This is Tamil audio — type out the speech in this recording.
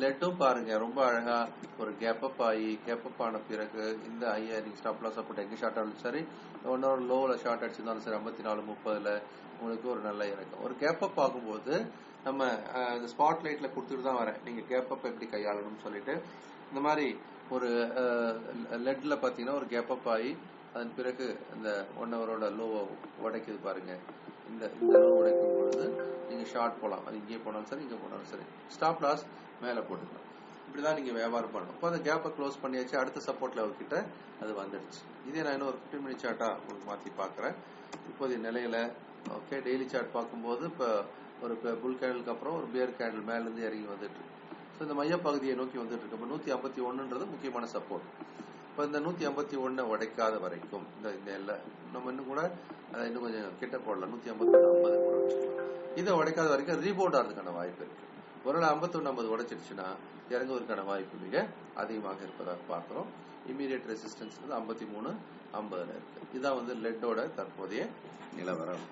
லெட்டும் பாருங்க. ரொம்ப அழகா ஒரு கேப் அப் ஆகி கேப் அப் ஆன பிறகு இந்த ஐயா நீங்க ஸ்டாப் லாஸ் சப்போர்ட் எங்க ஷார்ட் ஆனாலும் சரி ஒன்னொரு லோவில் ஷார்ட் அடிச்சிருந்தாலும் சரி ஐம்பத்தி நாலு முப்பதுல உங்களுக்கு ஒரு நல்ல இறக்கம். ஒரு கேப் அப் ஆகும்போது நம்ம இந்த ஸ்பாட் லைட்ல கொடுத்துட்டு தான் வரேன். நீங்க கேப் அப் எப்படி கையாளணும்னு சொல்லிட்டு. இந்த மாதிரி ஒரு லெட்ல பாத்தீங்கன்னா ஒரு கேப் அப் ஆகி அதன் பிறகு இந்த ஒன் ஹவரோட லோவை உடைக்குது பாருங்க. இந்த இந்த லோ உடைக்கும் ஷார்ட் போகலாம் அது இங்கே போனாலும் சரி இங்கே போனாலும் சரி. ஸ்டாப் லாஸ் மேலே போட்டுக்கலாம். இப்படி தான் நீங்கள் வியாபாரம் பண்ணணும். இப்போ அந்த கேப்பை க்ளோஸ் பண்ணியாச்சு அடுத்த சப்போர்ட் லெவல் கிட்ட அது வந்துடுச்சு இதே நான் இன்னும் ஒரு ஃபிஃப்டின் மினிட் சார்ட்டாக உங்களுக்கு மாற்றி பார்க்குறேன். இப்போதைய நிலையில் ஓகே டெய்லி சார்ட் பார்க்கும்போது இப்போ ஒரு புல் கேண்டலுக்கு அப்புறம் ஒரு பியர் கேண்டில் மேலேருந்து இறங்கி வந்துட்டு ஸோ இந்த மையப்பகுதியை நோக்கி வந்துட்டு இருக்கு. இப்போ நூற்றி ஐம்பத்தி ஒன்றுன்றது முக்கியமான சப்போர்ட் இப்ப இந்த நூத்தி ஐம்பத்தி ஒண்ணை உடைக்காத வரைக்கும் இந்த இந்த எல்லை நம்ம இன்னும் கூட அதை இன்னும் கொஞ்சம் கிட்ட போடலாம். நூத்தி ஐம்பத்தி ஒன்று ஐம்பது கூட வச்சுக்கலாம். இதை உடைக்காத வரைக்கும் ரீபோர்ட் ஆகிறதுக்கான வாய்ப்பு இருக்கு. ஒருவேளை ஐம்பத்தொன்னு ஐம்பது உடைச்சிடுச்சுன்னா இறங்குவதற்கான வாய்ப்பு மிக அதிகமாக இருப்பதாக பார்க்கிறோம். இமீடியட் ரெசிஸ்டன்ஸ் வந்து ஐம்பத்தி மூணு ஐம்பதுல இருக்கு. இதான் வந்து லெட்டோட தற்போதைய நிலவரம்.